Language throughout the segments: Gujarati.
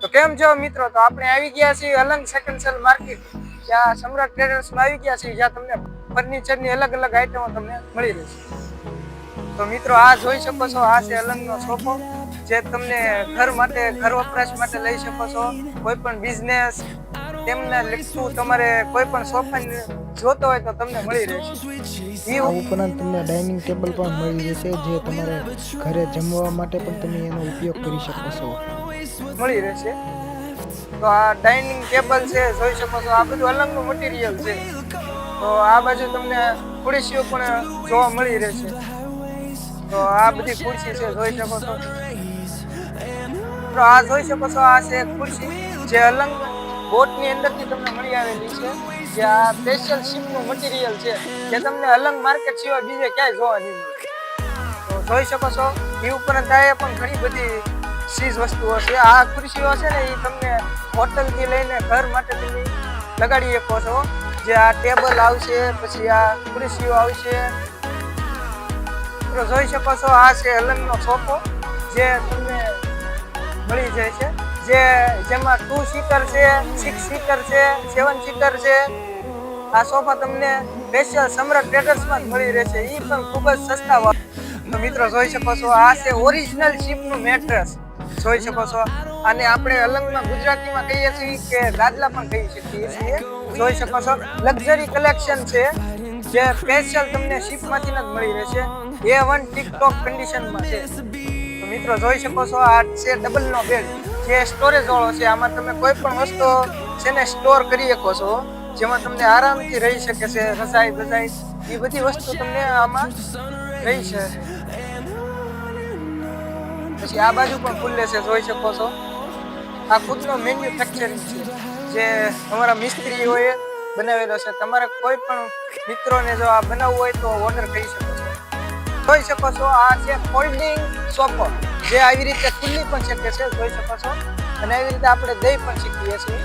તો કેમ છો મિત્રો? તો આપણે આવી ગયા છીએ અલંગ સેકન્ડ સેલ માર્કેટ જ્યાં સમ્રાટ ટ્રેડર્સમાં આવી ગયા છીએ, જ્યાં તમને ફર્નિચરની અલગ અલગ આઈટમો તમને મળી રહેશે. તો મિત્રો, આ જોઈ શકો છો, આ છે અલંગનો સોફો, જે તમને ઘર માટે, ઘર વપરાશ માટે લઈ શકો છો. કોઈ પણ બિઝનેસ તેમને લગતું તમારે કોઈ પણ સોફા જોતો હોય તો તમને મળી રહેશે એ ઉપરાંત તમને ડાઇનિંગ ટેબલ પણ મળી જશે જે તમારે ઘરે જમવા માટે પણ તમે એનો ઉપયોગ કરી શકો છો. મળી રહેશે. તો આ ડાઇનિંગ ટેબલ છે જોઈ શકો છો આ બધું અલંગનું મટીરિયલ છે. તો આ બાજુ તમને ખુરશીઓ પણ જોવા મળી રહેશે. તો આ બધી ખુરશી છે જોઈ શકો છો. તો આ જોઈ શકો છો આ છે ખુરશી જે અલંગ બોટની અંદરથી તમને મળી આવેલી છે જે આ સ્પેશિયલ શિપનું મટીરિયલ છે, જે તમને અલંગ માર્કેટ સિવાય બીજે ક્યાંય જોવા નહીં તો જોઈ શકો છો, એ ઉપરાંત આ પણ ઘણી બધી ચીજ વસ્તુઓ છે. આ ખુરશીઓ છે ને, એ તમને હોટલથી લઈને ઘર માટે તમે લગાડી શકો છો. જે આ ટેબલ આવશે, પછી આ ખુરશીઓ આવશે. જોઈ શકો છો, આ છે અલંગનો સોફો, જે તમને મળી જાય છે. જે, જેમાં ટુ સીટર છે સિક્સ સીટર છે સેવન સીટર છે, આ સોફા તમને સ્પેશિયલ સમ્રાટ ટ્રેડર્સમાં જ મળી રહેશે. એ પણ ખૂબ જ સસ્તા તો મિત્રો જોઈ શકો છો, આ છે ઓરિજિનલ શીપનું મેટ્રેસ જોઈ શકો છો. અને આપણે અલંગમાં ગુજરાતીમાં કહીએ છીએ કે ગાદલા પણ કહી શકીએ છીએ. જોઈ શકો છો લક્ઝરી કલેક્શન છે, જે સ્પેશિયલ તમને શીપમાંથી જ મળી રહેશે. એ વન ટિકટોક કન્ડિશનમાં છે. મિત્રો જોઈ શકો છો, આ છે ડબલ નો બેડ જે સ્ટોરેજ વાળો છે, આમાં તમે કોઈ પણ વસ્તુ છે ને સ્ટોર કરી શકો છો, જેમાં તમને આરામથી રહી શકે છે, રસાઈ બસાઈ, એ બધી વસ્તુ તમને આમાં રહી છે પછી આ બાજુ પણ ખુલ્લે છે, જોઈ શકો છો. આ ખુદનો મેન્યુફેક્ચરિંગ છે, જે તમારા મિસ્ત્રીઓએ બનાવેલો છે. તમારે કોઈ પણ મિત્રોને જો આ બનાવવું હોય તો ઓર્ડર કરી શકો છો. જોઈ શકો છો, આ છે ફોલ્ડિંગ સોફો જે આવી રીતે ખુલ્લી પણ શકે છે, જોઈ શકો છો. અને આવી રીતે આપણે દઈ પણ શીખીએ છીએ.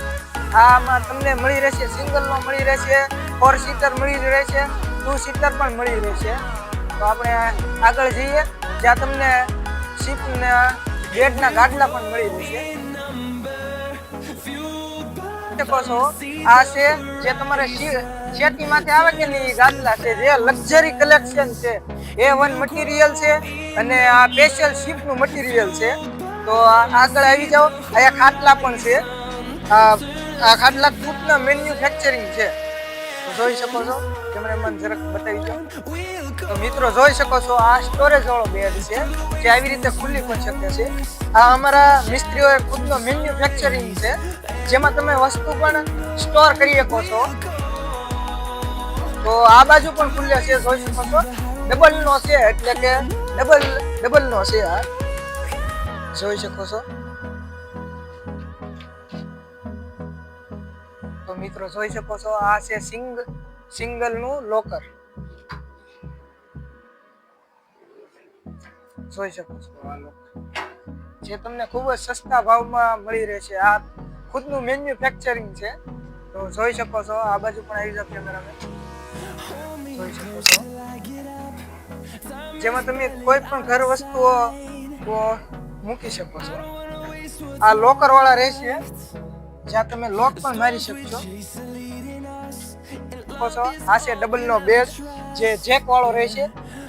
આમાં તમને મળી રહેશે સિંગલનો મળી રહેશે ફોર સીટર મળી રહેશે ટુ સીટર પણ મળી રહેશે. તો આપણે આગળ જઈએ, જ્યાં તમને શીપના બેડના ગાદલા પણ મળી રહેશે. શકો છો, આ છે જે તમારે શેટીમાંથી આવે કે નહીં ગાદલા છે જે લક્ઝરી કલેક્શન છે. એ વન મટીરિયલ છે અને આ સ્પેશિયલ શીપનું મટીરિયલ છે. તો આગળ આવી જાઓ. અહીંયા ખાટલા પણ છે. આ ખાટલા ખુદના મેન્યુફેક્ચરિંગ છે. જોઈ શકો છો? કેમેરામેન જરાક બતાવી દો. તો મિત્રો, જોઈ શકો છો, આ સ્ટોરેજ વાળો બેડ છે, જે આવી રીતે ખુલ્લી પણ શકે છે. આ અમારા મિસ્ત્રીઓએ ખુદનો મેન્યુફેક્ચરિંગ છે. જેમાં તમે વસ્તુ પણ સ્ટોર કરી શકો છો. તો આ બાજુ પણ ખુલ્લે છે, જોઈ શકો છો. ડબલ નો છે એટલે કે ડબલ ડબલ નો છે આ. જોઈ શકો છો. તો મિત્રો જોઈ શકો છો, આ છે સિંગ સિંગલનું લોકર. જોઈ શકો છો આ લોકર. જે તમને ખૂબ જ સસ્તા ભાવમાં મળી રહેશે આ ખુદનું મેન્યુફેક્ચરિંગ છે. તો જોઈ શકો છો, આ બાજુ પણ આવી જાવ કેમેરામેન જેમાં તમે કોઈ પણ ઘર વસ્તુઓ મૂકી શકો છો. આ લોકર વાળા રહેશે, જ્યાં તમે લોક પણ મારી શકો છો? આ છે ડબલ નો બેડ જે જેક વાળો રહેશે,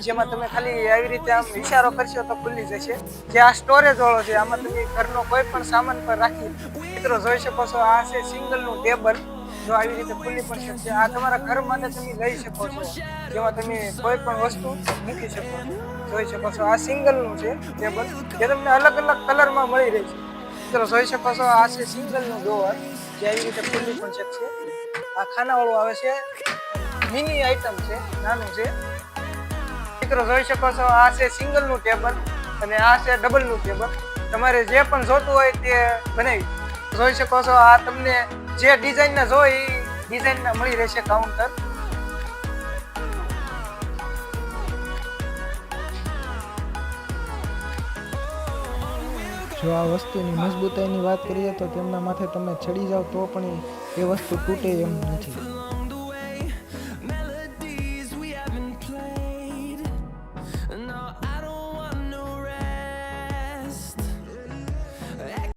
જેમાં તમે ખાલી આવી રીતે આમ ઇશારો કરશો તો ખુલ્લી જશે. જે આ સ્ટોરેજ વાળો છે, આમાં તમે ઘરનો કોઈ પણ સામાન પર રાખી મિત્રો જોઈ શકો છો, આ છે સિંગલનું ટેબલ જો આવી રીતે ખુલ્લી પણ શકશે આ તમારા ઘર માટે તમે લઈ શકો છો. જેમાં તમે કોઈ પણ વસ્તુ મૂકી શકો છો, જોઈ શકો છો. આ સિંગલનું છે ટેબલ, જે તમને અલગ અલગ કલરમાં મળી રહે છે. મિત્રો જોઈ શકો છો, આ છે સિંગલનું ડોર, જે આવી રીતે ખુલ્લી પણ શકશે આ ખાનાવાળું આવે છે. મિની આઈટમ છે, નાનું છે. મિત્રો, જોઈ શકો છો, આ છે સિંગલનું ટેબલ અને આ છે ડબલનું ટેબલ. તમારે જે પણ જોતું હોય તે બનાવી જોઈ શકો છો, આ તમને જે ડિઝાઇન ના જોઈ એ ડિઝાઇન ના મળી રહેશે કાઉન્ટર જો આ વસ્તુની મજબૂતાઈની વાત કરીએ તો તેમના માથે તમે ચડી જાઓ તો પણ એ વસ્તુ તૂટે એમ નથી.